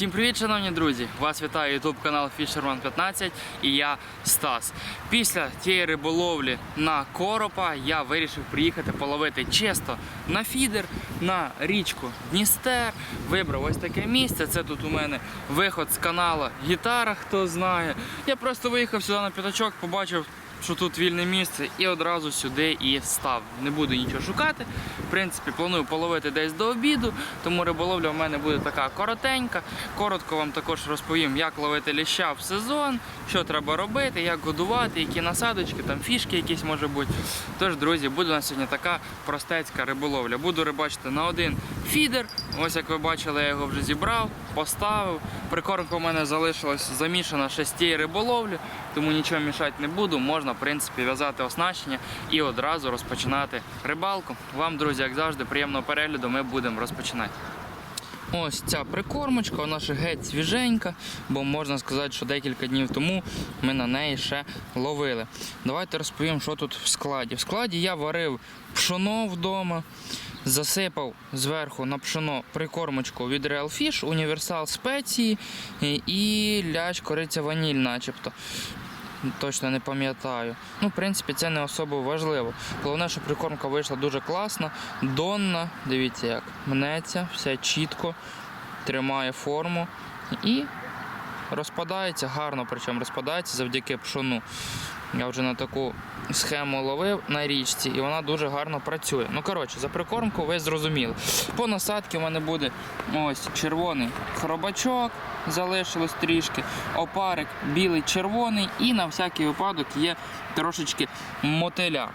Всім привіт, шановні друзі! Вас вітає YouTube канал Fisherman 15 і я Стас. Після тієї риболовлі на коропа я вирішив приїхати половити чисто на фідер на річку Дністер. Вибрав ось таке місце. Це тут у мене виход з каналу Гітара, хто знає. Я просто виїхав сюди на п'ятачок, побачив. Що тут вільне місце, і одразу сюди і став. Не буду нічого шукати. В принципі, планую половити десь до обіду, тому риболовля в мене буде така коротенька. Коротко вам також розповім, як ловити ліща в сезон, що треба робити, як годувати, які насадочки, там фішки якісь може бути. Тож, друзі, буде на сьогодні така простецька риболовля. Буду рибачити на один фідер. Ось як ви бачили, я його вже зібрав, поставив. Прикормка у мене залишилась замішана з риболовлі, тому нічого мішати не буду. Можна, в принципі, в'язати оснащення і одразу розпочинати рибалку. Вам, друзі, як завжди, приємного перегляду. Ми будемо розпочинати. Ось ця прикормочка, вона ще геть свіженька, бо можна сказати, що декілька днів тому ми на неї ще ловили. Давайте розповім, що тут в складі. В складі я варив пшоно вдома, засипав зверху на пшоно прикормочку від Real Fish, універсал спеції і ляч кориця ваніль, начебто. Точно не пам'ятаю. Ну, в принципі, це не особо важливо. Головне, що прикормка вийшла дуже класна, донна. Дивіться, як мнеться, все чітко, тримає форму і розпадається гарно, причому розпадається завдяки пшону. Я вже на таку схему ловив на річці, і вона дуже гарно працює. Ну, коротше, за прикормку ви зрозуміли. По насадці в мене буде ось червоний хробачок, залишилось трішки, опарик білий червоний, і на всякий випадок є трошечки мотиля.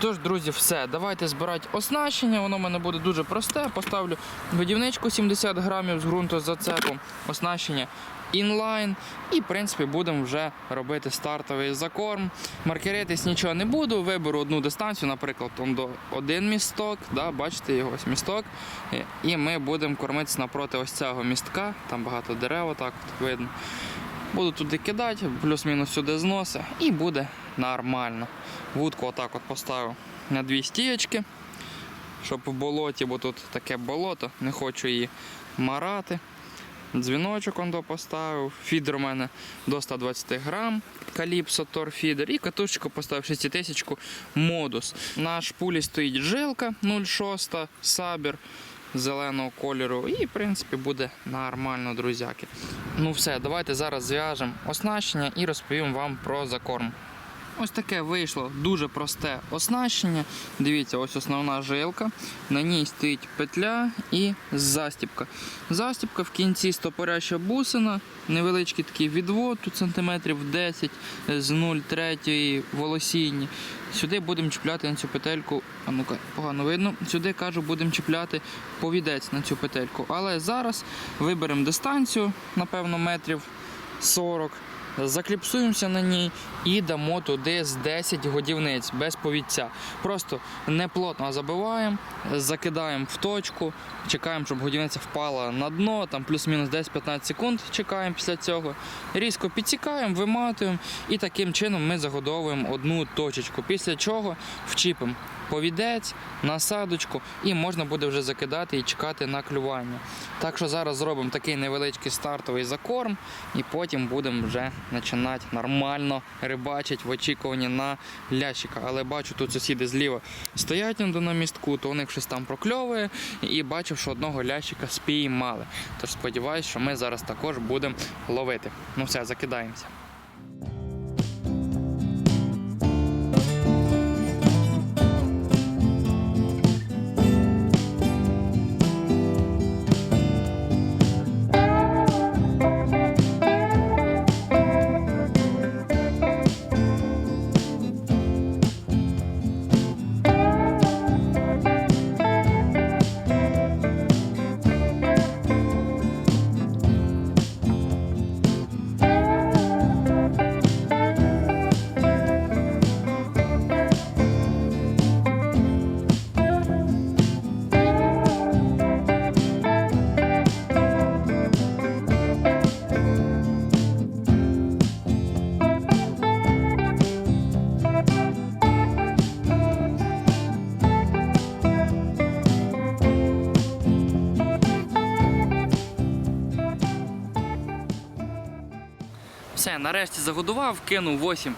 Тож, друзі, все, давайте збирати оснащення. Воно в мене буде дуже просте. Поставлю годівничку 70 грамів з ґрунтозацепом, оснащення інлайн. І, в принципі, будемо вже робити стартовий закорм. Маркеритись нічого не буду. Виберу одну дистанцію, наприклад, там до один місток. Да, бачите його ось місток. І- ми будемо кормитися напроти ось цього містка. Там багато дерев, отак от видно. Буду туди кидати, плюс-мінус сюди зноси, і буде нормально. Вудку отак от поставив на дві стієчки, щоб в болоті, бо тут таке болото, не хочу її марати. Дзвіночок он поставив. Фідер у мене до 120 грам. Каліпсо Тор фідер. І катушечку поставив 6000 модус. На шпулі стоїть жилка 0,6 сабір зеленого кольору. І, в принципі, буде нормально, друзяки. Ну все, давайте зараз зв'яжемо оснащення і розповім вам про закорм. Ось таке вийшло дуже просте оснащення. Дивіться, ось основна жилка. На ній стоїть петля і застіпка. Застіпка в кінці стопоряща бусина, невеличкий такий відвод, тут сантиметрів 10 з 0,3 волосіння. Сюди будемо чіпляти на цю петельку. А ну-ка, погано видно. Сюди кажу, будемо чіпляти повідець на цю петельку. Але зараз виберемо дистанцію, напевно, метрів 40. Закліпсуємося на ній і дамо туди з 10 годівниць без повідця. Просто неплотно забиваємо, закидаємо в точку, чекаємо, щоб годівниця впала на дно, там плюс-мінус 10-15 секунд чекаємо після цього. Різко підсікаємо, виматуємо і таким чином ми загодовуємо одну точечку. Після чого вчіпимо повідець, насадочку і можна буде вже закидати і чекати на клювання. Так що зараз зробимо такий невеличкий стартовий закорм і потім будемо вже починати нормально рибачити в очікуванні на лящика. Але бачу, тут сусіди зліва стоять на містку, то у них щось там прокльовує і бачив, що одного лящика спіймали. Тож сподіваюся, що ми зараз також будемо ловити. Ну все, закидаємося. Нарешті загодував, кинув 8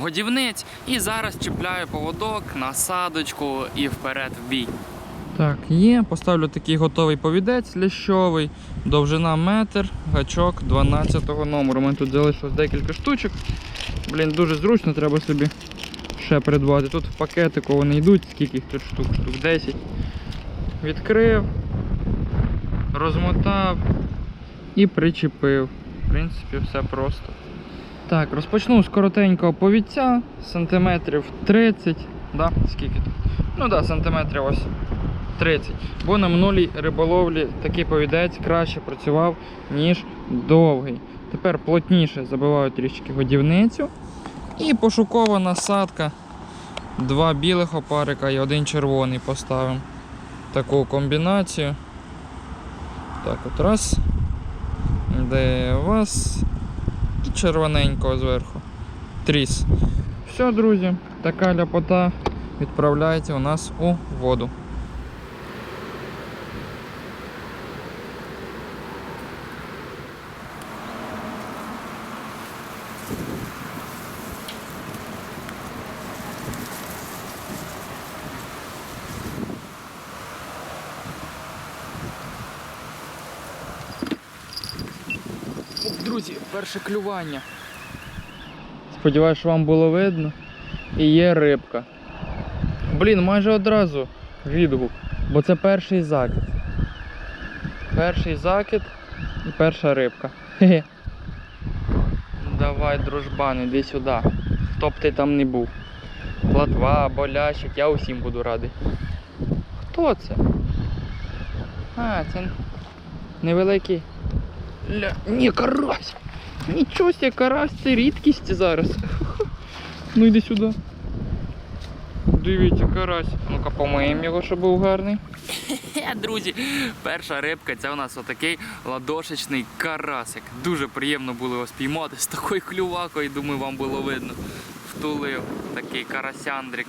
годівниць і зараз чіпляю поводок, насадочку і вперед в бій. Так, є. Поставлю такий готовий повідець лящовий, довжина метр, гачок 12 номеру. У мене тут залишилось декілька штучок. Блін, дуже зручно, треба собі ще придбати. Тут в пакетику вони йдуть, скільки їх тут штук, штук 10. Відкрив, розмотав і причепив. В принципі, все просто. Так, розпочну з коротенького повідця, сантиметрів 30. Да? Скільки тут? Ну да, сантиметрів ось 30. Бо на минулій риболовлі такий повідець краще працював, ніж довгий. Тепер плотніше забиваю трішки годівницю. І пошукова насадка. Два білих опарика і один червоний поставимо. Таку комбінацію. Так, от раз. Де вас? І червоненького зверху. Тріс. Все, друзі, така ляпота відправляється у нас у воду. Друзі, перше клювання. Сподіваюсь, вам було видно. І є рибка. Блін, майже одразу відгук, бо це перший закид. Перший закид і перша рибка. Давай, дружбан, іди сюди. Хто б ти там не був. Платва, болящик, я усім буду радий. Хто це? А, це невеликий. Ля... Ні, карась! Нічого себе, карась, це рідкість зараз. Ну йди сюди. Дивіться, карась. Ну-ка помиємо його, щоб був гарний. Друзі, перша рибка це у нас отакий ладошечний карасик. Дуже приємно було його спіймати з такою клювакою, думаю, вам було видно. Втулив такий карасяндрик.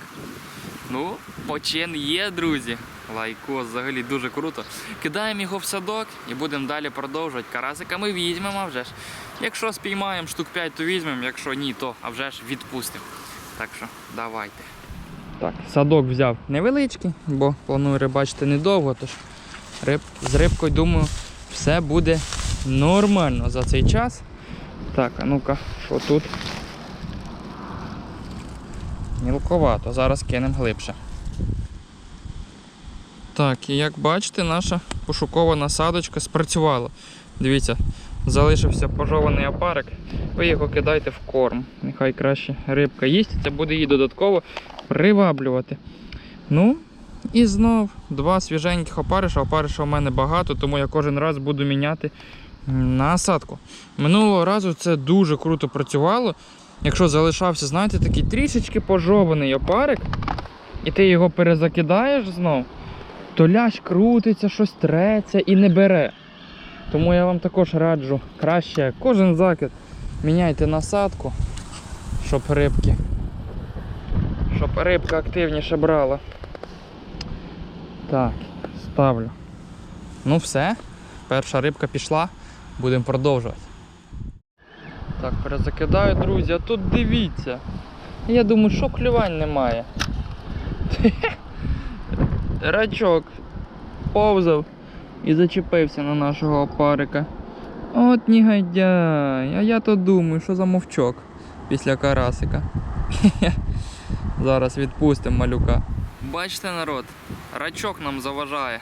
Ну, почин є, друзі. Лайкос взагалі дуже круто. Кидаємо його в садок і будемо далі продовжувати. Карасика ми візьмемо вже ж. Якщо спіймаємо штук 5, то візьмемо, якщо ні, то а вже ж відпустимо. Так що давайте. Так, садок взяв невеличкий, бо планую рибачити недовго, тож риб, з рибкою, думаю, все буде нормально за цей час. Так, а ну-ка, що тут? Мілковато, зараз кинемо глибше. Так, і як бачите, наша пошукова насадочка спрацювала. Дивіться, залишився пожований опарик, ви його кидайте в корм. Нехай краще рибка їсть, це буде її додатково приваблювати. Ну, і знов два свіженьких опариша. Опариша у мене багато, тому я кожен раз буду міняти насадку. Минулого разу це дуже круто працювало. Якщо залишався, знаєте, такий трішечки пожований опарик, і ти його перезакидаєш знов, то лящ крутиться, щось треться і не бере. Тому я вам також раджу краще кожен закид міняйте насадку, щоб рибки, щоб рибка активніше брала. Так, ставлю. Ну все, перша рибка пішла, будемо продовжувати. Так, перезакидаю, друзі, а тут дивіться. Я думаю, що клювань немає. Рачок повзав і зачепився на нашого опарика. От негодяй, а я то думаю, що за мовчок після карасика. Зараз відпустимо малюка. Бачите, народ, рачок нам заважає.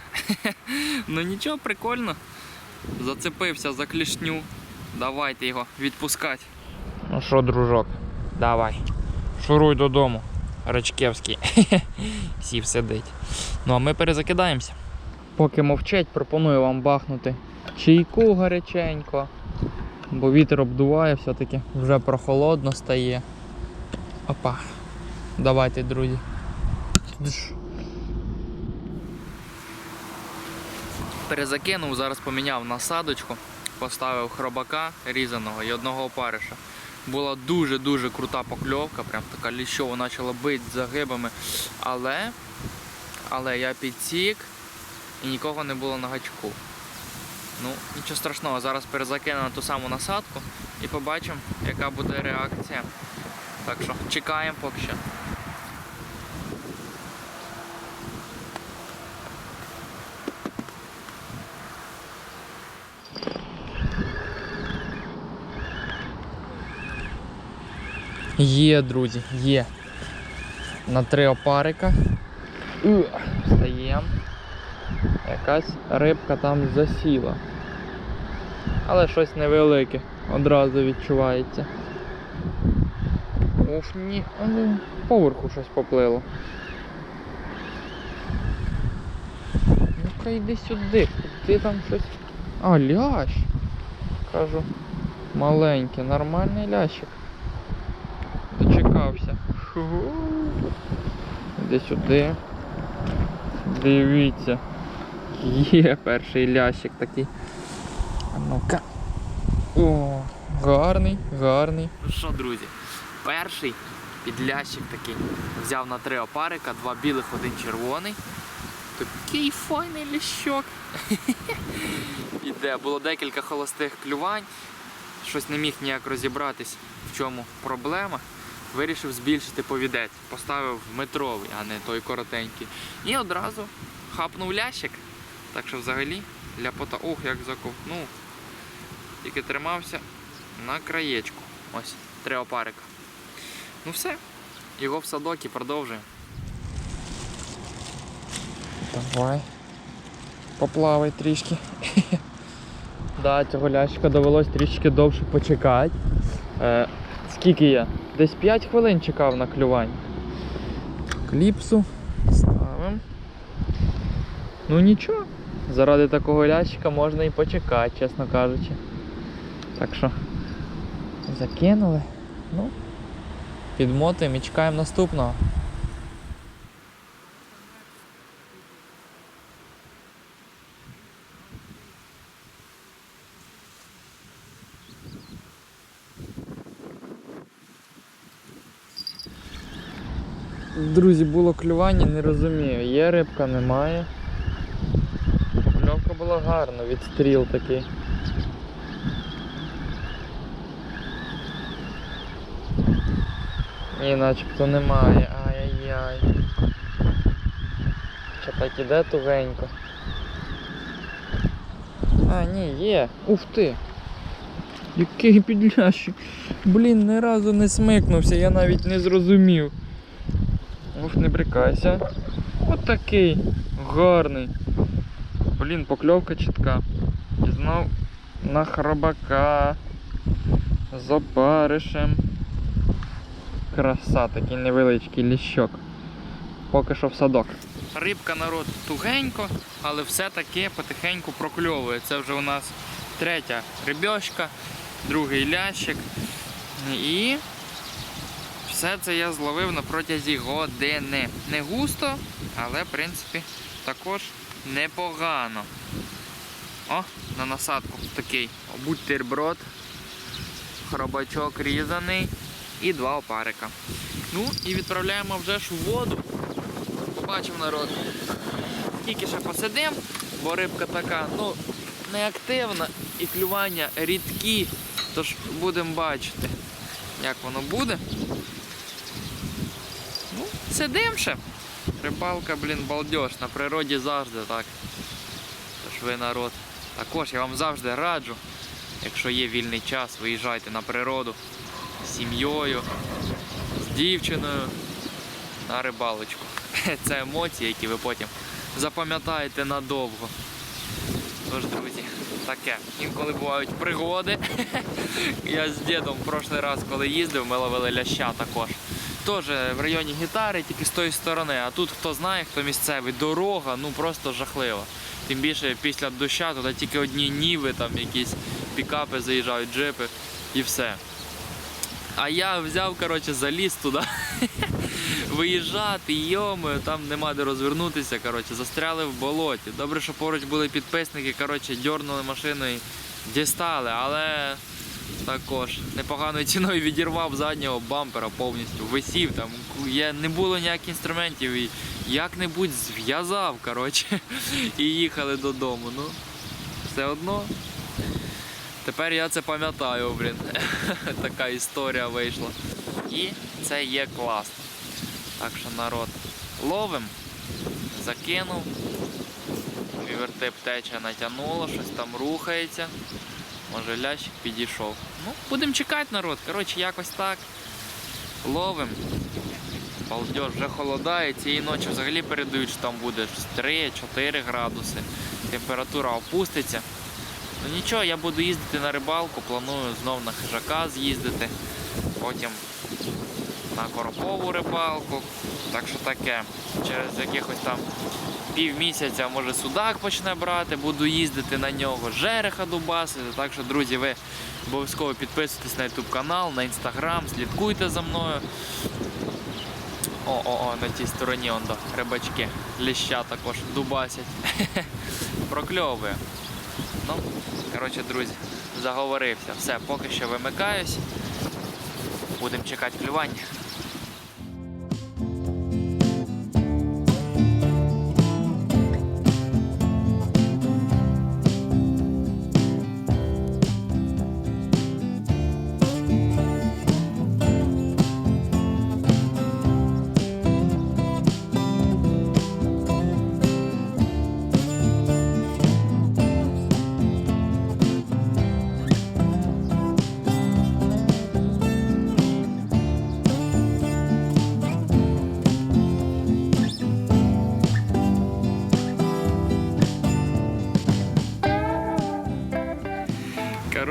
ну нічого, прикольно. Зацепився за клішню. Давайте його відпускати. Ну що, дружок, давай. Шуруй додому. Рачкевський. Сів сидить. Ну а ми перезакидаємося. Поки мовчать, пропоную вам бахнути чайку гаряченько. Бо вітер обдуває все-таки, вже прохолодно стає. Опа. Давайте, друзі. Перезакинув, зараз поміняв насадочку, поставив хробака різаного і одного опариша. Була дуже-дуже крута покльовка, прям така ліщова почала бити загибами. Але, але я підсік і нікого не було на гачку. Ну, нічого страшного, зараз перезакину на ту саму насадку і побачимо, яка буде реакція. Так що чекаємо поки що. Є, друзі, є. На три опарика. Встаємо. Якась рибка там засіла. Але щось невелике, одразу відчувається. Уф, ні, але поверху щось поплило. Ну-ка йди сюди, куди там щось. А, лящ. Кажу, маленький, нормальний лящик. Фу. Іди сюди. Дивіться. Є перший лящик такий. А ну-ка. О, гарний, гарний. Ну що, друзі, перший підлящик такий. Взяв на три опарика, два білих, один червоний. Такий файний лящок. Іде, було декілька холостих клювань. Щось не міг ніяк розібратись, в чому проблема. Вирішив збільшити повідець. Поставив метровий, а не той коротенький. І одразу хапнув лящик. Так що взагалі ляпота. Ох, як заковтнув. Тільки тримався на краєчку. Ось, три опарика. Ну все. Його в садок і продовжуємо. Давай. Поплавай трішки. да, цього лящика довелось трішки довше почекати. Скільки я? Десь 5 хвилин чекав на клювання. Кліпсу ставимо. Ну нічого, заради такого лящика можна і почекати, чесно кажучи. Так що закинули. Ну, підмотуємо і чекаємо наступного. Друзі, було клювання, не розумію. Є рибка, немає. Покльовка була гарна, відстріл такий. Ні, начебто немає. Ай-яй-яй. Що так іде тугенько. А, ні, є. Ух ти. Який підлящик. Блін, ні разу не смикнувся, я навіть не зрозумів. Ух, не брикайся. От такий гарний. Блін, покльовка чітка. І знов на хробака. З опаришем. Краса, такий невеличкий ліщок. Поки що в садок. Рибка народ тугенько, але все-таки потихеньку прокльовує. Це вже у нас третя рибьошка, другий лящик. І все це я зловив на протязі години. Не густо, але в принципі також непогано. О, на насадку такий бутерброд, хробачок різаний і два опарика. Ну і відправляємо вже ж у воду. Побачив народ. Тільки ще посидим, бо рибка така, ну, неактивна і клювання рідкі. Тож будемо бачити, як воно буде. Сидим ще. Рибалка, блін, балдеж. На природі завжди так. Тож ви народ. Також я вам завжди раджу, якщо є вільний час, виїжджайте на природу з сім'єю, з дівчиною на рибалочку. Це емоції, які ви потім запам'ятаєте надовго. Тож, друзі, таке. Інколи бувають пригоди. Я з дідом в прошлий раз, коли їздив, ми ловили ляща також. Теж в районі гітари, тільки з тої сторони. А тут хто знає, хто місцевий, дорога, ну просто жахлива. Тим більше після доща туди тільки одні ніви, там якісь пікапи заїжджають, джипи і все. А я взяв, коротше, заліз туди. Виїжджати, йомою, там нема де розвернутися, коротше, застряли в болоті. Добре, що поруч були підписники, коротше, дьорнули машину і дістали, але також непоганою ціною відірвав заднього бампера повністю, висів там. Я, не було ніяких інструментів і як-небудь зв'язав, коротше, і їхали додому. Ну, все одно. Тепер я це пам'ятаю, блін. така історія вийшла. І це є класно. Так що народ ловим, закинув. Вівертип тече натягнуло, щось там рухається. Може лящик підійшов. Ну, будемо чекати народ. Коротше, якось так. Ловим. Балдеж, вже холодає. Цієї ночі взагалі передають, що там буде 3-4 градуси. Температура опуститься. Ну нічого, я буду їздити на рибалку, планую знов на хижака з'їздити. Потім на коропову рибалку. Так що таке. Через якихось там пів місяця може судак почне брати, буду їздити на нього, жереха дубасити. Так що, друзі, ви обов'язково підписуйтесь на YouTube канал, на інстаграм, слідкуйте за мною. О-о-о, на тій стороні он до рибачки. Ліща також дубасять. Прокльовує. Ну, коротше, друзі, заговорився. Все, поки що вимикаюсь. Будемо чекати клювання.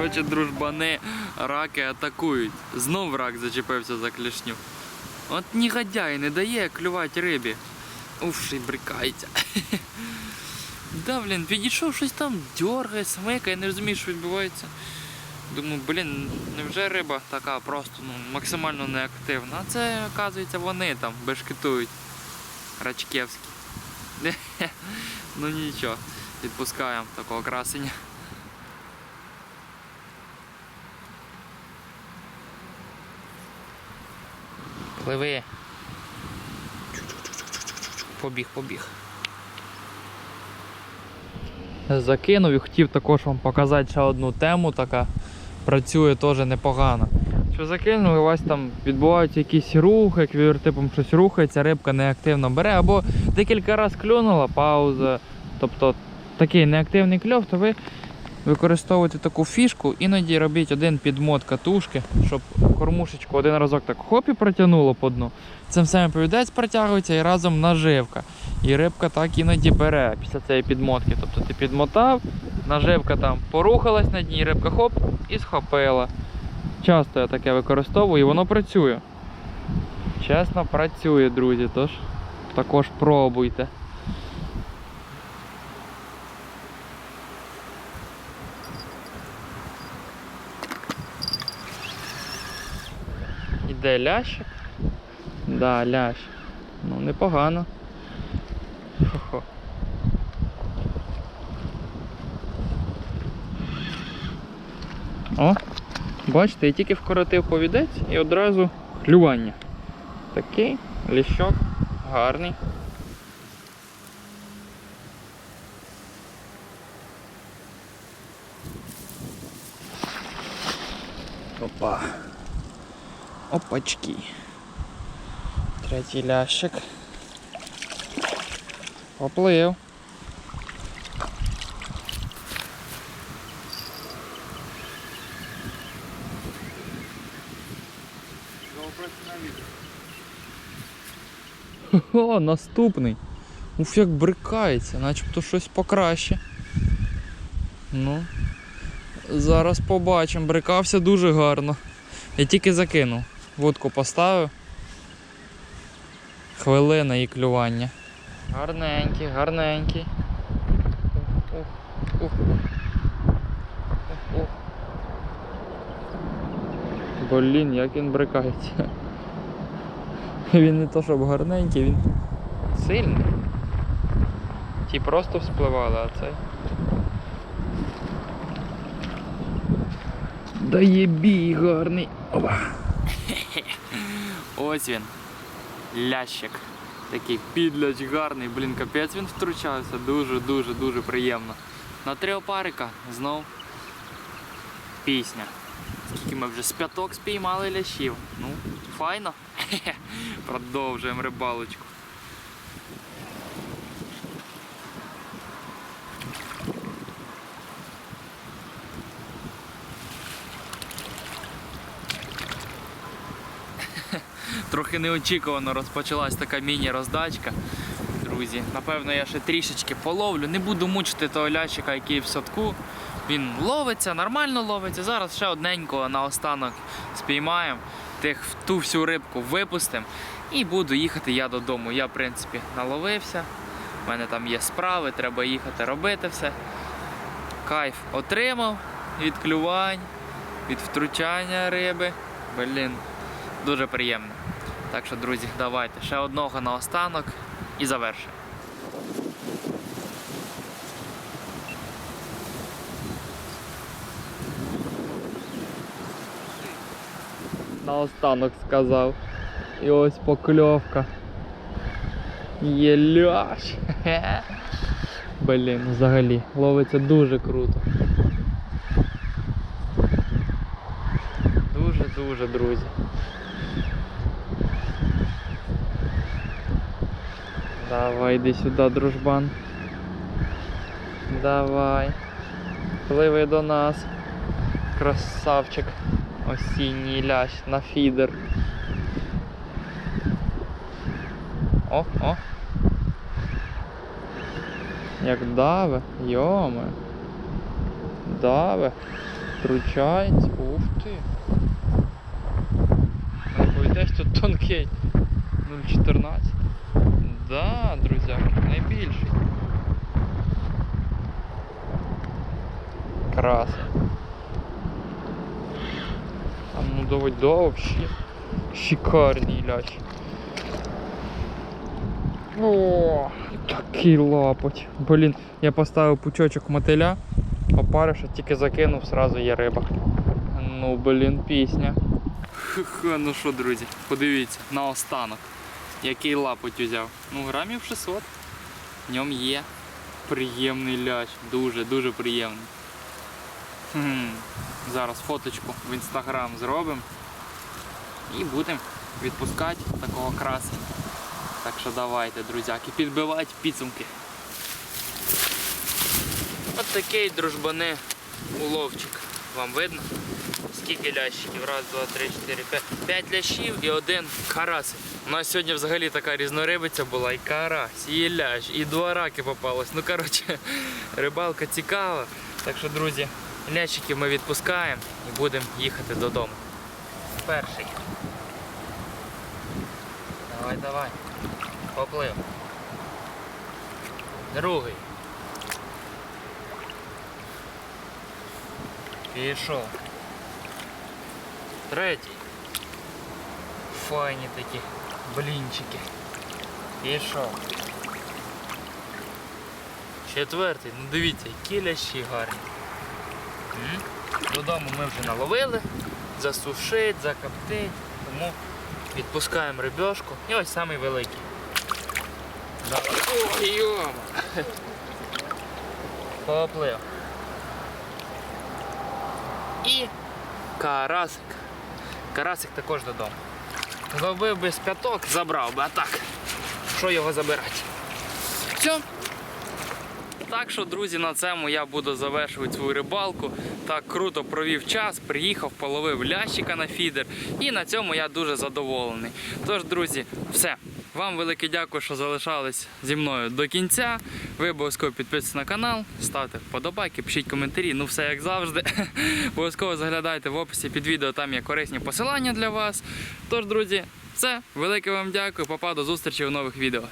Коротше, дружбани, раки атакують. Знов рак зачепився за клішню. От негодяй не дає клювати рибі. Уф, й брикається. Да, блін, підійшов щось там, дергає, смикає, не розумію, що відбувається. Думаю, блін, невже риба така просто ну, максимально неактивна. А це, оказується, вони там бешкетують. Рачкевські. ну нічого, відпускаємо такого красення. Пливи. Побіг, побіг. Закинув і хотів також вам показати ще одну тему, така працює теж непогано. Що закинув, і у вас там відбуваються якісь рухи, як вівертипом щось рухається, рибка неактивно бере, або декілька разів клюнула, пауза. Тобто такий неактивний кльов, то ви використовуєте таку фішку, іноді робіть один підмот катушки, щоб кормушечку один разок так хоп і протягнуло по дну. Цим самим повідець протягується і разом наживка. І рибка так іноді бере після цієї підмотки. Тобто ти підмотав, наживка там порухалась на дні, рибка хоп і схопила. Часто я таке використовую і воно працює. Чесно, працює, друзі, тож також пробуйте. Іде лящик? Да, лящ. Ну, непогано. Хо-хо. О, бачите, я тільки вкоротив повідець і одразу клювання. Такий ліщок гарний. Опа. Опачки. Третій лящик. Поплив. О, наступний. Уф, як брикається, начебто щось покраще. Ну. Зараз побачимо. Брикався дуже гарно. Я тільки закинув. Водку поставив. Хвилина і клювання. Гарненький, гарненький. Блін, як він брикається. Він не то щоб гарненький, він сильний. Ті просто вспливали, а цей. Дає бій гарний. Опа. Ось він. Лящик. Такий підляч гарний, блін, капець він втручався. Дуже, дуже, дуже приємно. На три опарика знов пісня. Скільки ми вже з п'яток спіймали лящів. Ну, файно. Продовжуємо рибалочку. Трохи неочікувано розпочалась така міні-роздачка. Друзі, напевно, я ще трішечки половлю. Не буду мучити того лящика, який в садку. Він ловиться, нормально ловиться. Зараз ще одненького наостанок спіймаємо. Тих ту всю рибку випустимо. І буду їхати я додому. Я, в принципі, наловився. У мене там є справи, треба їхати робити все. Кайф отримав від клювань, від втручання риби. Блін, дуже приємно. Так що, друзі, давайте ще одного наостанок і завершимо. Наостанок сказав. І ось покльовка. Є Блін, взагалі, ловиться дуже круто. Дуже-дуже, друзі. Давай, йди сюди, дружбан. Давай. Пливи до нас. Красавчик. Осінній лящ на фідер. О, о. Як даве, йоме. Даве. Втручається. Ух ти. Повідець тут тонкий. 0,14. Да, друзяки, найбільший. Краса. А ну давай, да, вообще. Шикарний лящ. О, такий лапоть. Блін, я поставив пучочок мотиля, опариша, тільки закинув, сразу є риба. Ну, блін, пісня. Ха-ха, ну що, друзі, подивіться, на останок. Який лапоть взяв? Ну, грамів 600. В ньому є приємний лящ. Дуже, дуже приємний. Хм. Зараз фоточку в інстаграм зробимо. І будемо відпускати такого краси. Так що давайте, друзяки, підбивати підсумки. От такий дружбани уловчик. Вам видно? Скільки лящиків? Раз, два, три, чотири, п'ять. П'ять лящів і один карасик. У нас сьогодні взагалі така різнорибиця була. І карась, і лящ, і два раки попалось. Ну коротше, рибалка цікава. Так що, друзі, лящиків ми відпускаємо і будемо їхати додому. Перший. Давай, давай. Поплив. Другий. Пішов. Третій. Файні такі блінчики. Пішов. Четвертий. Ну дивіться, які лящі гарні. Додому ми вже наловили, засушить, закоптить, тому відпускаємо рибешку. І ось самий великий. Ой, йома. Поплив. І карасик. Карасик також додому. Зловив би з п'яток, забрав би, а так. Що його забирати? Все. Так що, друзі, на цьому я буду завершувати свою рибалку. Так круто провів час, приїхав, половив лящика на фідер. І на цьому я дуже задоволений. Тож, друзі, все. Вам велике дякую, що залишались зі мною до кінця. Ви обов'язково підписуйтесь на канал, ставте вподобайки, пишіть коментарі. Ну все як завжди. Обов'язково заглядайте в описі під відео, там є корисні посилання для вас. Тож, друзі, все. Велике вам дякую. Папа, до зустрічі в нових відео.